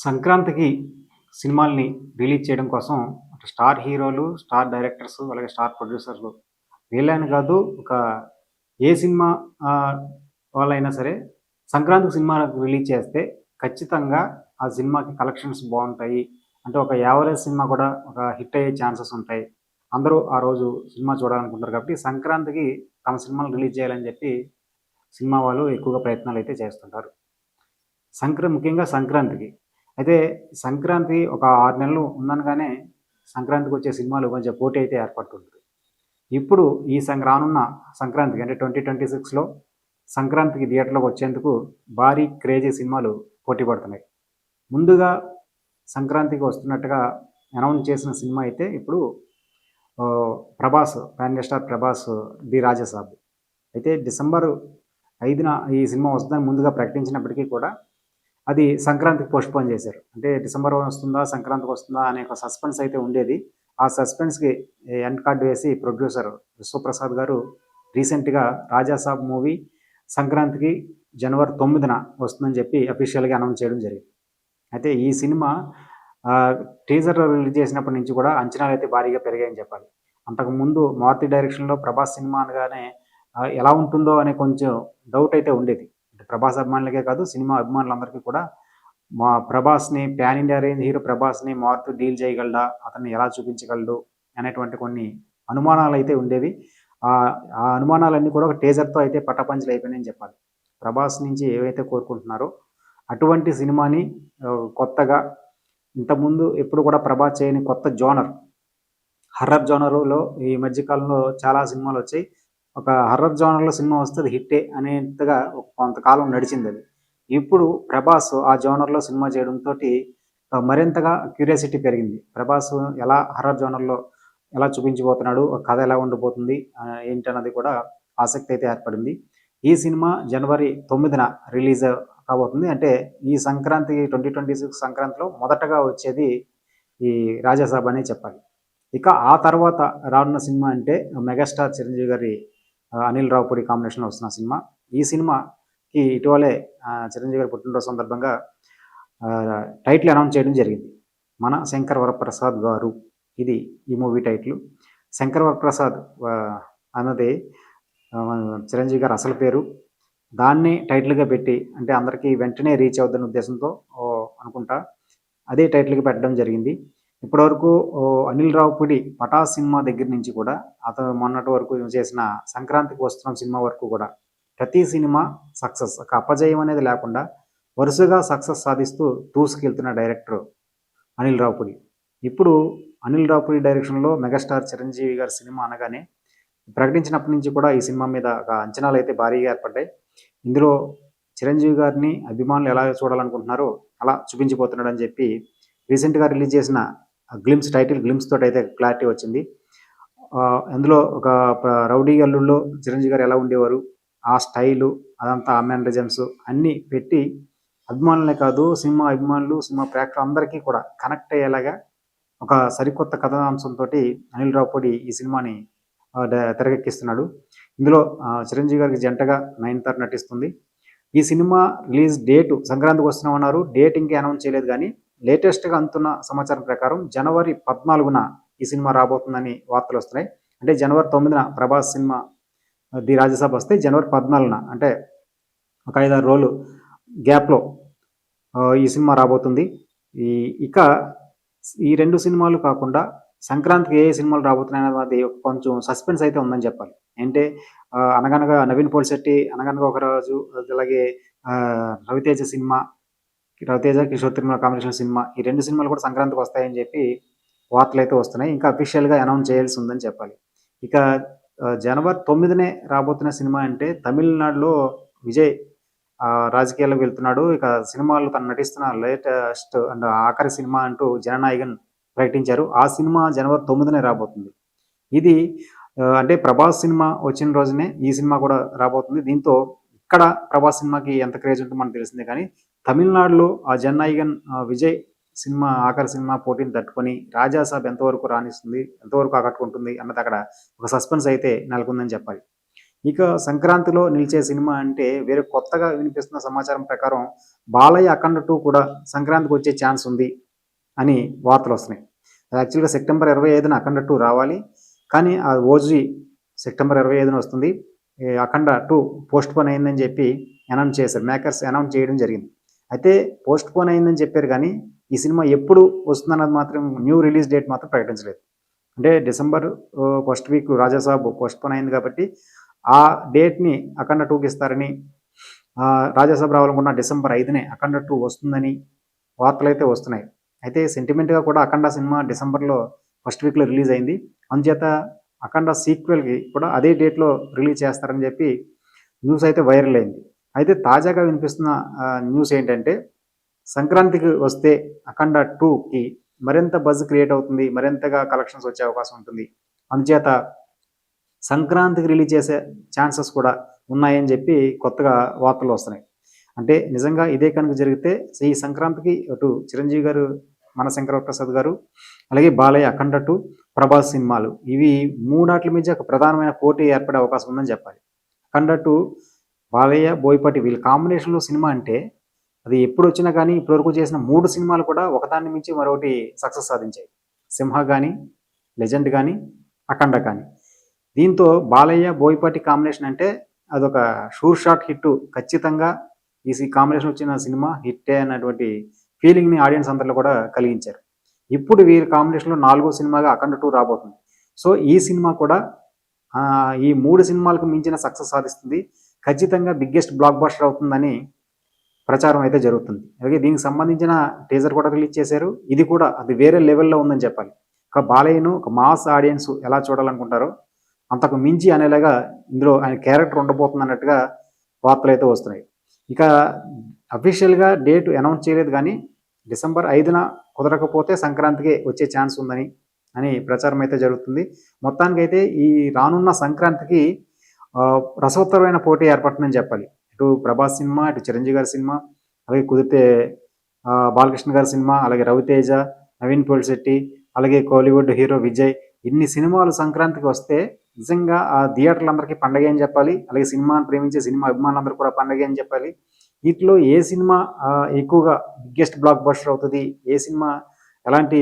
సంక్రాంతికి సినిమాల్ని రిలీజ్ చేయడం కోసం అటు స్టార్ హీరోలు, స్టార్ డైరెక్టర్స్, అలాగే స్టార్ ప్రొడ్యూసర్లు వీళ్ళని కాదు ఒక ఏ సినిమా వాళ్ళైనా సరే సంక్రాంతికి సినిమా రిలీజ్ చేస్తే ఖచ్చితంగా ఆ సినిమాకి కలెక్షన్స్ బాగుంటాయి అంటే ఒక యావరేజ్ సినిమా కూడా ఒక హిట్ అయ్యే ఛాన్సెస్ ఉంటాయి. అందరూ ఆ రోజు సినిమా చూడాలనుకుంటారు కాబట్టి సంక్రాంతికి తమ సినిమాలు రిలీజ్ చేయాలని చెప్పి సినిమా వాళ్ళు ఎక్కువగా ప్రయత్నాలు అయితే చేస్తుంటారు. సంక్ర ముఖ్యంగా సంక్రాంతికి. అయితే సంక్రాంతి ఒక ఆరు నెలలు ఉందనగానే సంక్రాంతికి వచ్చే సినిమాలు కొంచెం పోటీ అయితే ఏర్పడుతుంటది. ఇప్పుడు ఈ సం రానున్న సంక్రాంతికి అంటే 2026లో సంక్రాంతికి థియేటర్‌లోకి వచ్చేందుకు భారీ క్రేజీ సినిమాలు పోటీ పడుతున్నాయి. ముందుగా సంక్రాంతికి వస్తున్నట్టుగా అనౌన్స్ చేసిన సినిమా అయితే ఇప్పుడు 'Prabhas' pan star 'Prabhas' 'the Rajasaab'. అయితే డిసెంబర్ ఐదున ఈ సినిమా వస్తుందని ముందుగా ప్రకటించినప్పటికీ కూడా అది సంక్రాంతికి పోస్ట్‌పోన్ చేశారు. అంటే డిసెంబర్ వస్తుందా? సంక్రాంతికి వస్తుందా? అనే ఒక సస్పెన్స్ అయితే ఉండేది. ఆ సస్పెన్స్‌కి ఎండ్ కార్డ్ వేసి ప్రొడ్యూసర్ విశ్వప్రసాద్ గారు రీసెంట్‌గా 'రాజాసాబ్' మూవీ సంక్రాంతికి జనవరి తొమ్మిదిన వస్తుందని చెప్పి అఫీషియల్‌గా అనౌన్స్ చేయడం జరిగింది. అయితే ఈ సినిమా టీజర్ రిలీజ్ చేసినప్పటి నుంచి కూడా అంచనాలు అయితే భారీగా పెరిగాయని చెప్పాలి. అంతకుముందు 'మారుతి' డైరెక్షన్‌లో 'ప్రభాస్' సినిమా అనగానే ఎలా ఉంటుందో అనే కొంచెం డౌట్ అయితే ఉండేది. 'ప్రభాస్' అభిమానులకే కాదు సినిమా అభిమానులందరికీ కూడా మా 'ప్రభాస్‌ని ప్యాన్ ఇండియా రేంజ్ హీరో 'ప్రభాస్‌ని' మారుతూ డీల్ చేయగలడా? అతన్ని ఎలా చూపించగలడు? అనేటువంటి కొన్ని అనుమానాలు అయితే ఉండేవి. ఆ అనుమానాలన్నీ కూడా ఒక టేజర్తో అయితే పట్టపంచలు అయిపోయినాయని చెప్పాలి. 'ప్రభాస్' నుంచి ఏవైతే కోరుకుంటున్నారో అటువంటి సినిమాని కొత్తగా ఇంతకుముందు ఎప్పుడు కూడా ప్రభాస్ చేయని కొత్త జోనర్ హర్రర్ జోనర్‌లో ఈ మధ్యకాలంలో చాలా సినిమాలు వచ్చాయి ఒక హర్రర్ జోనర్‌లో సినిమా వస్తే అది హిట్టే అనేంతగా కొంతకాలం నడిచింది అది ఇప్పుడు 'ప్రభాస్' ఆ జోనర్‌లో సినిమా చేయడంతో మరింతగా క్యూరియాసిటీ పెరిగింది. 'ప్రభాస్' ఎలా హర్రర్ జోనర్‌లో ఎలా చూపించబోతున్నాడు? కథ ఎలా ఉండబోతుంది? ఏంటన్నది కూడా ఆసక్తి అయితే ఏర్పడింది. ఈ సినిమా జనవరి తొమ్మిదిన రిలీజ్ కాబోతుంది. అంటే ఈ సంక్రాంతి 2026 సంక్రాంతిలో మొదటగా వచ్చేది ఈ 'రాజాసాబ్' అనే చెప్పాలి. ఇక ఆ తర్వాత రానున్న సినిమా అంటే మెగాస్టార్ చిరంజీవి గారి అనిల్ రావుపూడి కాంబినేషన్‌లో వస్తున్న సినిమా. ఈ సినిమాకి ఇటీవలే చిరంజీవి గారి పుట్టినరోజు సందర్భంగా టైటిల్ అనౌన్స్ చేయడం జరిగింది. 'మన శంకర్ వరప్రసాద్ గారు' ఇది ఈ మూవీ టైటిల్. శంకర్ వరప్రసాద్ అన్నది చిరంజీవి గారు అసలు పేరు. దాన్ని టైటిల్‌గా పెట్టి అంటే అందరికీ వెంటనే రీచ్ అవుద్దనే ఉద్దేశంతో అనుకుంటా అదే టైటిల్‌గా పెట్టడం జరిగింది. ఇప్పటివరకు అనిల్ రావుపూడి 'పటాస్' సినిమా దగ్గర నుంచి కూడా అతను మొన్నటి వరకు చేసిన సంక్రాంతికి వస్తున్న సినిమా వరకు కూడా ప్రతి సినిమా సక్సెస్. ఒక అపజయం అనేది లేకుండా వరుసగా సక్సెస్ సాధిస్తూ దూసుకెళ్తున్న డైరెక్టర్ అనిల్ రావుపూడి ఇప్పుడు అనిల్ రావుపూడి డైరెక్షన్‌లో మెగాస్టార్ చిరంజీవి గారి సినిమా అనగానే ప్రకటించినప్పటి నుంచి కూడా ఈ సినిమా మీద ఒక అంచనాలు అయితే భారీగా ఏర్పడ్డాయి. ఇందులో చిరంజీవి గారిని అభిమానులు ఎలా చూడాలనుకుంటున్నారో అలా చూపించిపోతున్నాడని చెప్పి రీసెంట్‌గా రిలీజ్ చేసిన గ్లిమ్స్ టైటిల్ గ్లిమ్స్ తోటి అయితే క్లారిటీ వచ్చింది. అందులో ఒక 'రౌడీ అల్లుడులో' చిరంజీవి గారు ఎలా ఉండేవారు? ఆ స్టైలు అదంతా ఆ మేనరిజమ్స్ అన్నీ పెట్టి అభిమానులనే కాదు సినిమా అభిమానులు, సినిమా ప్రేక్షకులు అందరికీ కూడా కనెక్ట్ అయ్యేలాగా ఒక సరికొత్త కథాంశంతోటి అనిల్ రావుపూడి ఈ సినిమాని తెరకెక్కిస్తున్నాడు. ఇందులో చిరంజీవి గారికి జంటగా నయనతార నటిస్తుంది. ఈ సినిమా రిలీజ్ డేటు సంక్రాంతికి వస్తున్నామన్నారు. డేట్ ఇంకా అనౌన్స్ చేయలేదు కానీ లేటెస్ట్‌గా అందుతున్న సమాచారం ప్రకారం జనవరి 14న ఈ సినిమా రాబోతుందని వార్తలు వస్తున్నాయి అంటే జనవరి తొమ్మిదిన 'ప్రభాస్' సినిమా 'ది రాజ్యసభ వస్తే జనవరి 14న అంటే ఒక 5, 6 రోజులు గ్యాప్‌లో ఈ సినిమా రాబోతుంది. ఈ ఇక ఈ రెండు సినిమాలు కాకుండా సంక్రాంతికి ఏ సినిమాలు రాబోతున్నాయి అనేది కొంచెం సస్పెన్స్ అయితే ఉందని చెప్పాలి. అంటే 'అనగనగా' నవీన్ పోల్శెట్టి 'అనగనగా ఒకరోజు అలాగే 'Raviteja' cinema 'Raviteja', 'Kishore Tirumala' combination cinema ఈ రెండు సినిమాలు కూడా సంక్రాంతికి వస్తాయని చెప్పి వార్తలైతే వస్తున్నాయి. ఇంకా అఫీషియల్‌గా అనౌన్స్ చేయాల్సి ఉందని చెప్పాలి. ఇక జనవరి తొమ్మిదినే రాబోతున్న సినిమా అంటే తమిళనాడులో విజయ్ రాజకీయాల్లోకి వెళ్తున్నాడు. ఇక సినిమాలు తను నటిస్తున్న లేటెస్ట్ అండ్ ఆఖరి సినిమా అంటూ 'జననాయకన్' ప్రకటించారు. ఆ సినిమా జనవరి తొమ్మిదినే రాబోతుంది. ఇది అంటే 'ప్రభాస్' సినిమా వచ్చిన రోజునే ఈ సినిమా కూడా రాబోతుంది. దీంతో ఇక్కడ 'ప్రభాస్' సినిమాకి ఎంత క్రేజ్ ఉంటుందో మనకు తెలిసిందే కానీ తమిళనాడులో ఆ 'జననాయకన్' విజయ్ సినిమా ఆఖరి సినిమా పోటీని తట్టుకొని 'రాజాసాబ్' ఎంతవరకు రాణిస్తుంది? ఎంతవరకు ఆకట్టుకుంటుంది? అన్నది అక్కడ ఒక సస్పెన్స్ అయితే నెలకొందని చెప్పాలి. ఇక సంక్రాంతిలో నిలిచే సినిమా అంటే వేరే కొత్తగా వినిపిస్తున్న సమాచారం ప్రకారం బాలయ్య అఖండ టూ కూడా సంక్రాంతికి వచ్చే ఛాన్స్ ఉంది అని వార్తలు వస్తున్నాయి యాక్చువల్గా సెప్టెంబర్ ఇరవై ఐదున అఖండ టూ రావాలి కానీ ఆ ఓజీ సెప్టెంబర్ ఇరవై ఐదున వస్తుంది అఖండ టూ పోస్ట్ పోన్ అయిందని చెప్పి అనౌన్స్ చేశారు మేకర్స్ అనౌన్స్ చేయడం జరిగింది అయితే పోస్ట్ పోన్ అయిందని చెప్పారు కానీ ఈ సినిమా ఎప్పుడు వస్తుందన్నది మాత్రం న్యూ రిలీజ్ డేట్ మాత్రం ప్రకటించలేదు. అంటే December first week Rajasaab postpone అయింది కాబట్టి ఆ డేట్ని అఖండ టూకి ఇస్తారని రాజాసభ రావాలనుకున్న డిసెంబర్ ఐదునే అఖండ టూ వస్తుందని వార్తలు అయితే వస్తున్నాయి. అయితే సెంటిమెంట్గా కూడా అఖండ సినిమా డిసెంబర్లో ఫస్ట్ వీక్లో రిలీజ్ అయింది. అందుచేత అఖండ సీక్వెల్కి కూడా అదే డేట్లో రిలీజ్ చేస్తారని చెప్పి న్యూస్ అయితే వైరల్ అయింది. అయితే తాజాగా వినిపిస్తున్న న్యూస్ ఏంటంటే సంక్రాంతికి వస్తే అఖండ టూకి మరింత బజ్ క్రియేట్ అవుతుంది మరింతగా కలెక్షన్స్ వచ్చే అవకాశం ఉంటుంది. అందుచేత సంక్రాంతికి రిలీజ్ చేసే ఛాన్సెస్ కూడా ఉన్నాయని చెప్పి కొత్తగా వార్తలు వస్తున్నాయి. అంటే నిజంగా ఇదే కనుక జరిగితే ఈ సంక్రాంతికి అటు చిరంజీవి గారు మన శంకర ప్రసాద్ గారు అలాగే బాలయ్య అఖండ టూ ప్రభాస్ సినిమాలు ఇవి మూడాట్ల మీద ఒక ప్రధానమైన పోటీ ఏర్పడే అవకాశం ఉందని చెప్పాలి. అఖండ టూ బాలయ్య బోయపాటి వీళ్ళ కాంబినేషన్లో సినిమా అంటే అది ఎప్పుడు వచ్చినా కానీ ఇప్పటివరకు చేసిన మూడు సినిమాలు కూడా ఒకదాన్ని మించి మరొకటి సక్సెస్ సాధించాయి. సింహ కానీ లెజెండ్ కానీ అఖండ కానీ దీంతో బాలయ్య బోయపాటి కాంబినేషన్ అంటే అదొక షూర్ షాట్ హిట్ ఖచ్చితంగా ఈ సి- కాంబినేషన్ వచ్చిన సినిమా హిట్టే అన్నటువంటి ఫీలింగ్ని ఆడియన్స్ అందరిలో కూడా కలిగించారు. ఇప్పుడు వీరి కాంబినేషన్లో నాలుగో సినిమాగా అఖండ టూ రాబోతుంది. సో ఈ సినిమా కూడా ఈ మూడు సినిమాలకు మించిన సక్సెస్ సాధిస్తుంది. ఖచ్చితంగా బిగ్గెస్ట్ బ్లాక్ బాస్టర్ అవుతుందని ప్రచారం అయితే జరుగుతుంది. అలాగే దీనికి సంబంధించిన టీజర్ కూడా రిలీజ్ చేశారు. ఇది కూడా అది వేరే లెవెల్లో ఉందని చెప్పాలి. ఒక బాలయ్యను ఒక మాస్ ఆడియన్స్ ఎలా చూడాలనుకుంటారో అంతకు మించి అనేలాగా ఇందులో ఆయన క్యారెక్టర్ ఉండబోతుంది అన్నట్టుగా వార్తలు అయితే వస్తున్నాయి. ఇక అఫీషియల్గా డేట్ అనౌన్స్ చేయలేదు కానీ డిసెంబర్ ఐదున కుదరకపోతే సంక్రాంతికి వచ్చే ఛాన్స్ ఉందని అని ప్రచారం అయితే జరుగుతుంది. మొత్తానికైతే ఈ రానున్న సంక్రాంతికి రసవత్తరమైన పోటీ ఏర్పడుతుందని చెప్పాలి. ఇటు ప్రభాస్ సినిమా ఇటు చిరంజీవి గారి సినిమా అలాగే కుదిరితే బాలకృష్ణ గారి సినిమా అలాగే రవితేజ నవీన్ పోల్శెట్టి అలాగే కోలీవుడ్ హీరో విజయ్ ఇన్ని సినిమాలు సంక్రాంతికి వస్తే నిజంగా ఆ థియేటర్లందరికీ పండగ అని చెప్పాలి. అలాగే సినిమాను ప్రేమించే సినిమా అభిమానులందరూ కూడా పండగ అని చెప్పాలి. వీటిలో ఏ సినిమా ఎక్కువగా బిగ్గెస్ట్ బ్లాక్ బస్టర్ అవుతుంది? ఏ సినిమా ఎలాంటి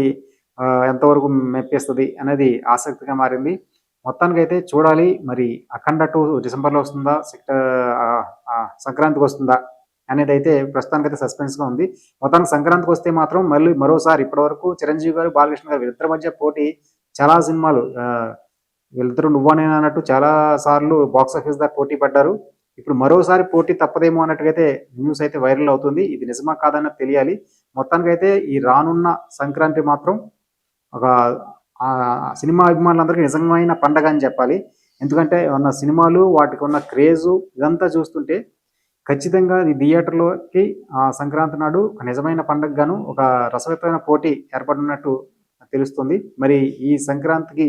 ఎంతవరకు మెప్పేస్తుంది? అనేది ఆసక్తిగా మారింది. మొత్తానికి అయితే చూడాలి. మరి అఖండ టూ డిసెంబర్లో వస్తుందా? సెక్ట- సంక్రాంతికి వస్తుందా? అనేది అయితే ప్రస్తుతానికైతే సస్పెన్స్గా ఉంది. మొత్తానికి సంక్రాంతికి వస్తే మాత్రం మళ్ళీ మరోసారి ఇప్పటివరకు చిరంజీవి గారు బాలకృష్ణ గారు వీళ్ళిద్దరి మధ్య పోటీ చాలా సినిమాలు. ఆ, వీళ్ళిద్దరూ నువ్వనే అన్నట్టు చాలా సార్లు బాక్స్ ఆఫీస్ దాకా పోటీ పడ్డారు. ఇప్పుడు మరోసారి పోటీ తప్పదేమో అన్నట్టుగైతే న్యూస్ అయితే వైరల్ అవుతుంది. ఇది నిజమా కాదన్నది తెలియాలి. మొత్తానికైతే ఈ రానున్న సంక్రాంతి మాత్రం ఒక ఆ, సినిమా అభిమానులందరికీ నిజమైన పండగ అని చెప్పాలి. ఎందుకంటే ఉన్న సినిమాలు వాటికి ఉన్న క్రేజు ఇదంతా చూస్తుంటే ఖచ్చితంగా ఈ థియేటర్లోకి ఆ సంక్రాంతి నాడు ఒక నిజమైన పండగగాను ఒక రసవత్తమైన పోటీ ఏర్పడినట్టు తెలుస్తుంది. మరి ఈ సంక్రాంతికి